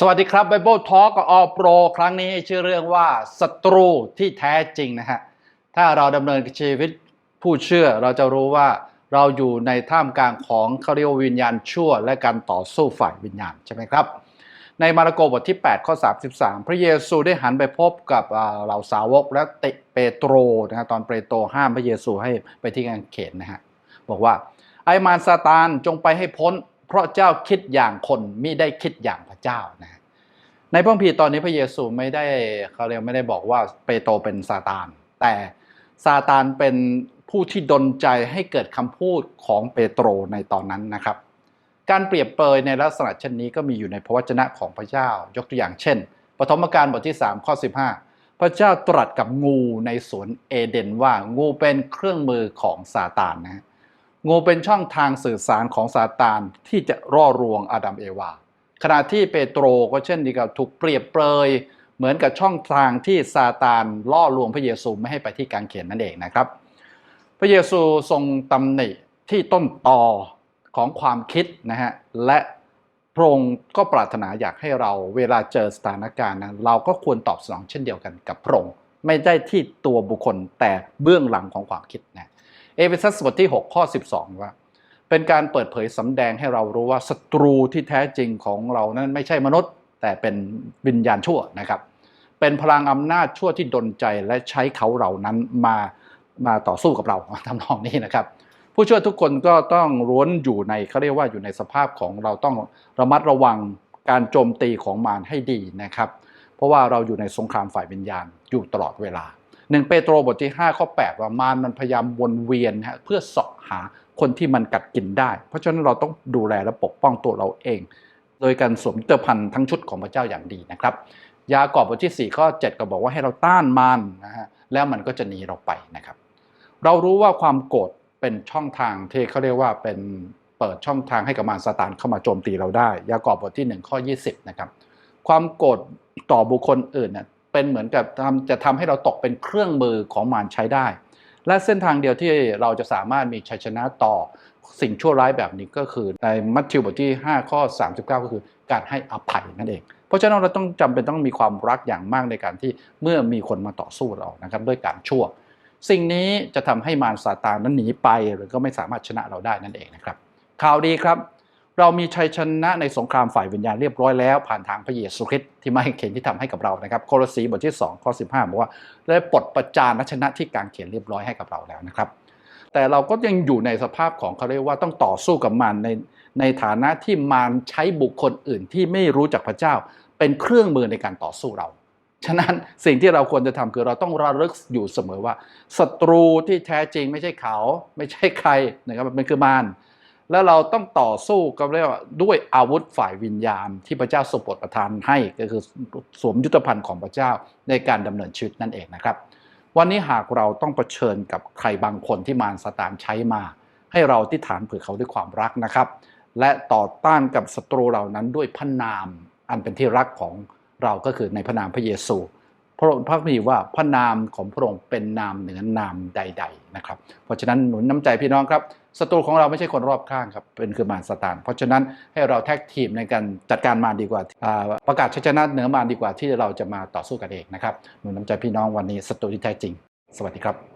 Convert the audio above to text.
สวัสดีครับ Bible Talk กับออโปรครั้งนี้ให้ชื่อเรื่องว่าศัตรูที่แท้จริงนะฮะ ถ้าเราดำเนินชีวิตผู้เชื่อเราจะรู้ว่าเราอยู่ในท่ามกลางของเขาเรียกวิญญาณชั่ว และการต่อสู้ฝ่ายวิญญาณใช่ไหมครับ ในมาระโกบทที่ 8 ข้อ 33 พระเยซูได้หันไปพบกับเหล่าสาวกและติเปโตรนะฮะตอนเปโตรห้ามพระเยซูให้ไปที่กางเขนนะฮะบอกว่าไอมารซาตานจงไปให้พ้น เพราะเจ้าคิดอย่างคนมิได้คิดอย่างพระเจ้านะในพระคัมภีร์ตอนนี้พระเยซูไม่ได้เขาเรียกไม่ได้บอกว่าเปโตรเป็นซาตาน แต่ซาตานเป็นผู้ที่ดลใจให้เกิดคำพูดของเปโตรในตอนนั้นนะครับ การเปรียบเปรยในลักษณะเช่นนี้ก็มีอยู่ในพระวจนะของพระเจ้า ยกตัวอย่างเช่นปฐมกาลบทที่3ข้อ15 พระเจ้าตรัสกับงูในสวนเอเดนว่างูเป็นเครื่องมือของซาตานนะฮะ งูเป็นช่องทางสื่อสารของซาตานที่จะร่อรวงอาดัมเอวา ขณะที่เปโตรก็เช่นเดียวกับถูกเปรียบเปรย เหมือนกับช่องทางที่ซาตานล่อลวงพระเยซูไม่ให้ไปที่กางเขียนนั่นเองนะครับ พระเยซูทรงตำหนิที่ต้นตอของความคิดนะฮะและพระองค์ก็ปรารถนาอยากให้เราเวลาเจอสถานการณ์นั้นเราก็ควรตอบสนองเช่นเดียวกันกับพระองค์ไม่ได้ที่ตัวบุคคลแต่เบื้องหลังของความคิดนะ เอเฟซัสบทที่ 6 ข้อ 12 ว่า เป็นการเปิดเผยสำแดงให้เรารู้ว่าศัตรูที่แท้จริงของเรานั้นไม่ใช่มนุษย์ แต่เป็นวิญญาณชั่วนะครับ เป็นพลังอำนาจชั่วที่ดลใจและใช้เขาเหล่านั้นมามาต่อสู้กับเราทำนองนี้นะครับ ผู้ช่วยทุกคนก็ต้องล้วนอยู่ในเขาเรียกว่าอยู่ในสภาพของเราต้องระมัดระวังการโจมตีของมารให้ดีนะครับ เพราะว่าเราอยู่ในสงครามฝ่ายวิญญาณอยู่ตลอดเวลา หนึ่งเปโตรบทที่ 5 ข้อ 8 ว่ามารมันพยายามวนเวียนฮะเพื่อสาะหาคนที่มันกัดกินได้ เพราะฉะนั้นเราต้องดูแลและปกป้องตัวเราเอง โดยการสวมเตอพันธ์ทั้งชุดของพระเจ้าอย่างดีนะครับ ยากอบบทที่ 4 ข้อ 7 ก็บอกว่าให้เราต้านมารนะฮะแล้วมันก็จะหนีเราไปนะครับ เรารู้ว่าความโกรธเป็นช่องทางที่เขาเรียกว่าเป็นเปิดช่องทางให้กับมารซาตานเข้ามาโจมตีเราได้ ยากอบบทที่ 1 ข้อ 20 นะครับ ความโกรธต่อบุคคลอื่นเนี่ย เป็นเหมือนกับทำจะทำให้เราตกเป็นเครื่องมือของมารใช้ได้ และเส้นทางเดียวที่เราจะสามารถมีชัยชนะต่อสิ่งชั่วร้ายแบบนี้ก็คือในมัทธิวบทที่ 5 ข้อ 39 ก็คือการให้อภัยนั่นเอง เพราะฉะนั้นเราต้องจำเป็นต้องมีความรักอย่างมากในการที่เมื่อมีคนมาต่อสู้เรานะครับด้วยการชั่ว สิ่งนี้จะทำให้มารซาตานนั้นหนีไปหรือก็ไม่สามารถชนะเราได้นั่นเองนะครับข่าวดีครับ เรามีชัยชนะในสงครามฝ่ายวิญญาณเรียบร้อยแล้วผ่านทางพระเยซูคริสต์ที่ไม่เข็นที่ทำให้กับเรานะครับโคลสีบทที่2ข้อ15บอกว่าได้ปลดประจานชนะที่กางเขียนเรียบร้อยให้กับเราแล้วนะครับ แต่เราก็ยังอยู่ในสภาพของเขาเรียกว่าต้องต่อสู้กับมันในในฐานะที่มารใช้บุคคลอื่นที่ไม่รู้จักพระเจ้า เป็นเครื่องมือในการต่อสู้เราฉะนั้นสิ่งที่เราควรจะทำคือเราต้องระลึกอยู่เสมอว่าศัตรูที่แท้จริงไม่ใช่เขา ไม่ใช่ใครนะครับมันคือมาร แล้วเราต้องต่อสู้กับเรียกว่าด้วยอาวุธฝ่ายวิญญาณ ที่พระเจ้าทรงโปรดประทานให้ก็คือสวมยุทธภัณฑ์ของพระเจ้าในการดำเนินชีวิตนั่นเองนะครับ วันนี้หากเราต้องเผชิญกับใครบางคนที่มารซาตานใช้มา ให้เราที่ฐานเผื่อเขาด้วยความรักนะครับ และต่อต้านกับศัตรูเหล่านั้นด้วยพระนาม อันเป็นที่รักของเราก็คือในพระนามพระเยซู พระองค์พระมีว่าพระนามของพระองค์เป็นนามเหนือนามใด ๆนะครับ เพราะฉะนั้นหนุนน้ำใจพี่น้องครับศัตรูของเราไม่ใช่คนรอบข้างครับเป็นคือมารสตานเพราะฉะนั้นให้เราแท็กทีมในการจัดการมารดีกว่าอ่า ประกาศชัยชนะเหนือมารดีกว่าที่เราจะมาต่อสู้กันเองนะครับหนุนน้ำใจพี่น้องวันนี้ศัตรูที่แท้จริง สวัสดีครับ